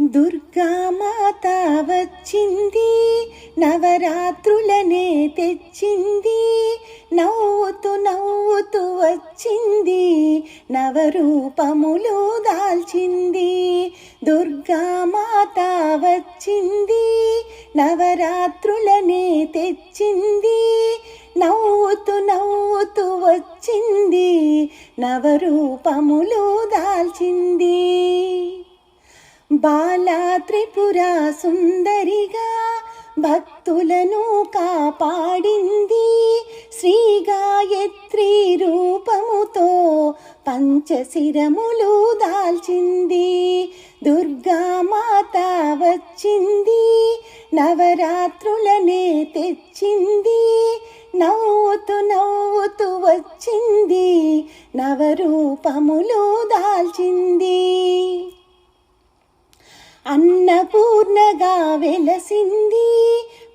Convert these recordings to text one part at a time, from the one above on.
దుర్గామాత వచ్చింది నవరాత్రులనే తెచ్చింది. నవ్వుతూ నవ్వుతూ వచ్చింది నవరూపములు దాల్చింది. దుర్గామాత వచ్చింది నవరాత్రులనే తెచ్చింది. నవ్వుతూ నవ్వుతూ వచ్చింది నవరూపములు దాల్చింది. బాలా త్రిపుర సుందరిగా భక్తులను కాపాడింది శ్రీ గాయత్రి రూపముతో పంచశిరములు దాల్చింది. దుర్గామాత వచ్చింది నవరాత్రులనే తెచ్చింది. నవ్వుతూ నవ్వుతూ వచ్చింది నవరూపములు దాల్చింది. అన్నపూర్ణగా వెలసింది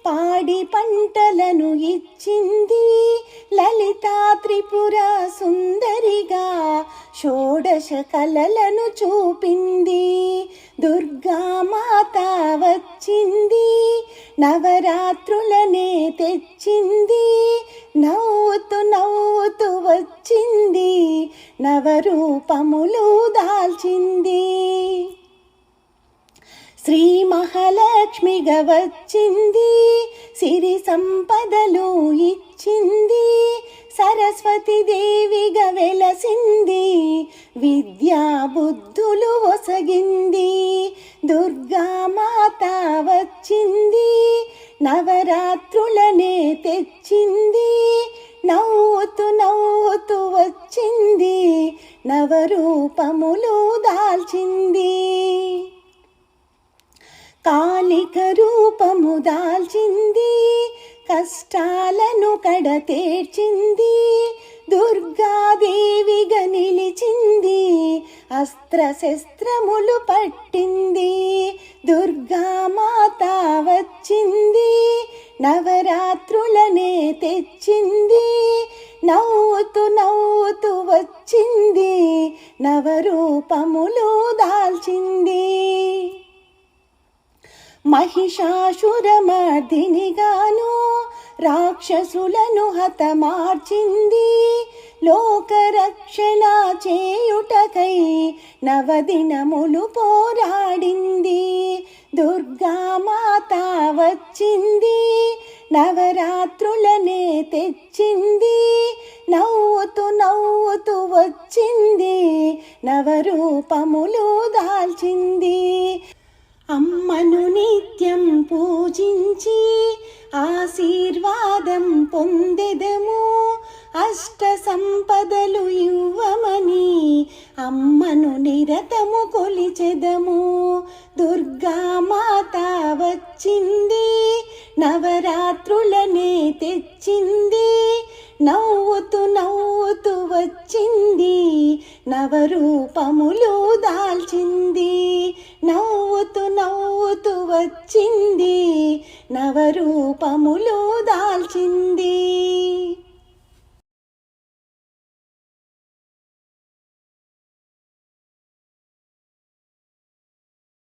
పాడి పంటలను ఇచ్చింది. లలితా త్రిపుర సుందరిగా షోడశ కలలను చూపింది. దుర్గామాత వచ్చింది నవరాత్రులనే తెచ్చింది. నవ్వుతూ నవ్వుతూ వచ్చింది నవరూపములు దాల్చింది. శ్రీ మహాలక్ష్మిగా వచ్చింది సిరి సంపదలు ఇచ్చింది సరస్వతి దేవిగా వెలసింది విద్యా బుద్ధులు ఒసగింది దుర్గామాత వచ్చింది నవరాత్రులనే తెచ్చింది నవ్వుతూ నవ్వుతూ వచ్చింది నవరూపములు దాల్చింది. కాలిక రూపము దాల్చింది కష్టాలను కడతేర్చింది దుర్గాదేవిగా నిలిచింది అస్త్రశస్త్రములు పట్టింది దుర్గామాత వచ్చింది నవరాత్రులనే తెచ్చింది నవ్వుతూ నవ్వుతూ వచ్చింది నవరూపములు దాల్చింది. మహిషాసురమర్దినిగాను రాక్షసులను హతమార్చింది. లోకరక్షణ చేయుటకై నవదినములు పోరాడింది. దుర్గామాత వచ్చింది. నవరాత్రులనే తెచ్చింది. నవ్వుతూ నవ్వుతూ వచ్చింది. నవరూపములు దాల్చింది. అమ్మను నిత్యం పూజించి ఆశీర్వాదం పొందెదము. అష్ట సంపదలు ఇవ్వమని అమ్మను నిరతము కొలిచెదము. దుర్గామాత వచ్చింది నవరాత్రులనే తెచ్చింది. నవ్వుతూ నవ్వుతూ వచ్చింది నవరూపములు దాల్చింది. నవ్వుతూ నవ్వుతూ వచ్చింది. నవరూపములు దాల్చింది.